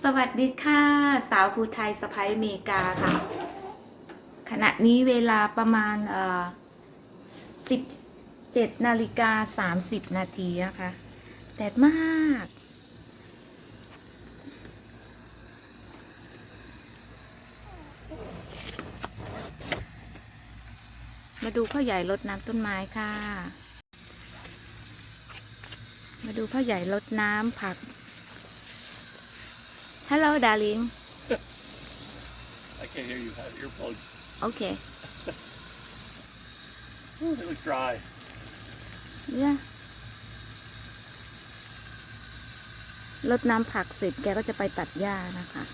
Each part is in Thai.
สวัสดีค่ะ สาวภูไทยสะพ้ายเมกาค่ะ ขณะนี้เวลาประมาณเอ่อสิบเจ็ดนาฬิกาสามสิบนาทีนะคะแดดมาก มาดูพ่อใหญ่รดน้ำต้นไม้ค่ะ มาดูพ่อใหญ่รดน้ำผัก Hello darling I can't hear you. Have earplugs. Okay Ooh, they look dry. yeah รดน้ำผักเสร็จแกก็จะไปตัดหญ้านะคะ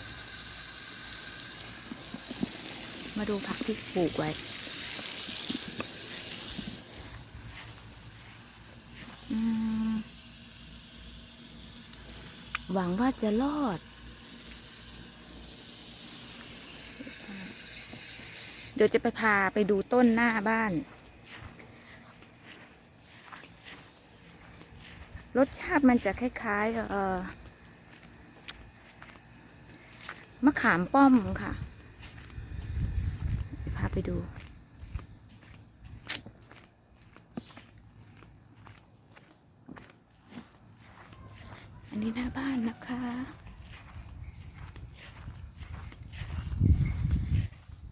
มาดูผักที่ปลูกไว้อืมหวังว่าจะรอด เดี๋ยวจะไปพาไปดูต้นหน้าบ้าน รสชาติมันจะคล้ายๆเอ่อมะขามป้อมค่ะจะพาไปดู อันนี้หน้าบ้านนะคะ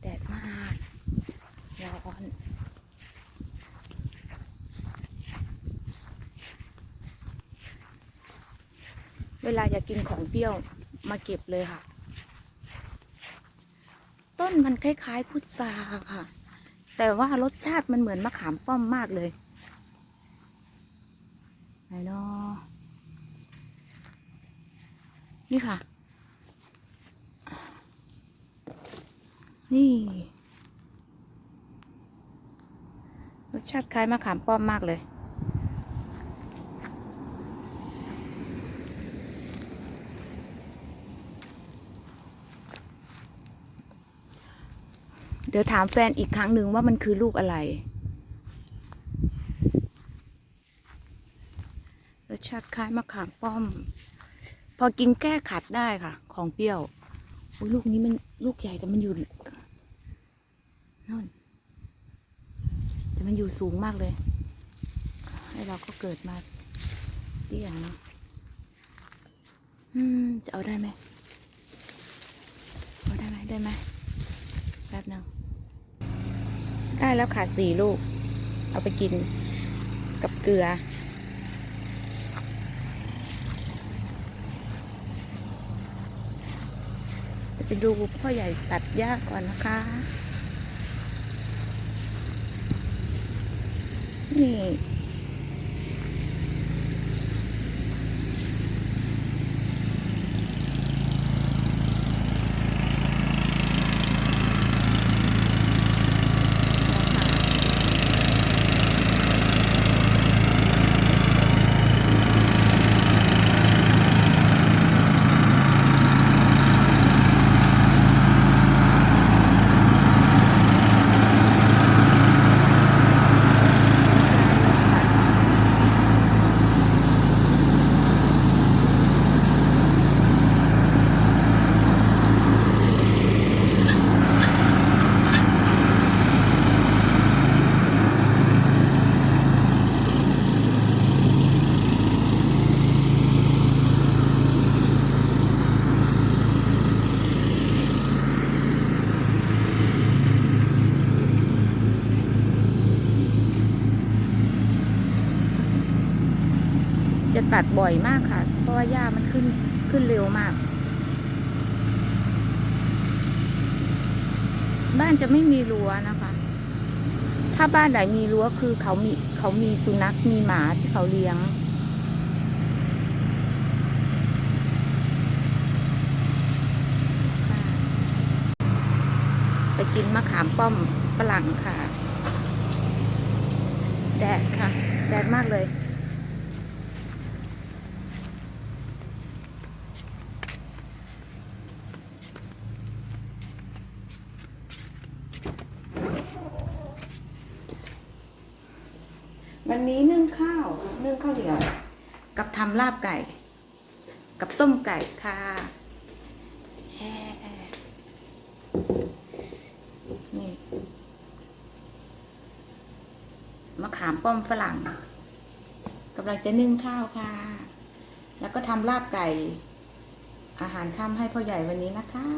แดดมากร้อน เวลาอยากกินของเปรี้ยวมาเก็บเลยค่ะ ต้นมันคล้ายๆพุทราค่ะ แต่ว่ารสชาติมันเหมือนมะขามป้อมมากเลยไหนเนาะนี่ค่ะ นี่ รสชาติคล้ายมะขามป้อมมากเลย ดี๋ยวถามแฟนอีกครั้งหนึ่งว่ามันคือลูกอะไร รสชาติคล้ายมะขามป้อม พอกินแก้ขัดได้ค่ะ ของเปรี้ยวอุ้ยลูกนี้มันลูกใหญ่แต่มันอยู่นั่นแต่มันอยู่สูงมากเลยให้เราก็เกิดมาเตี้ยเนาะอืมจะเอาได้ไหมเอาได้ไหมได้ไหมแป๊บหนึง ได้แล้วค่ะสี่ลูก เอาไปกินกับเกลือ จะไปดูพ่อใหญ่ตัดหญ้าก่อนนะคะ นี่ จะตัดบ่อยมากค่ะ เพราะว่าหญ้ามันขึ้นขึ้นเร็วมาก บ้านจะไม่มีรั้วนะคะ ถ้าบ้านไหนมีรั้วคือเขามีเขามีสุนัขมีหมาที่เขาเลี้ยงไปกินมะขามป้อมฝรั่งค่ะ แดดค่ะ แดดมากเลย วันนี้นึ่งข้าวนึ่งข้าวเหนียวกับทำลาบไก่ กับต้มไก่ค่ะแฮ่นี่มะขามป้อมฝรั่งกำลังจะนึ่งข้าวค่ะ แล้วก็ทำลาบไก่ อาหารค่ำให้พ่อใหญ่วันนี้นะคะ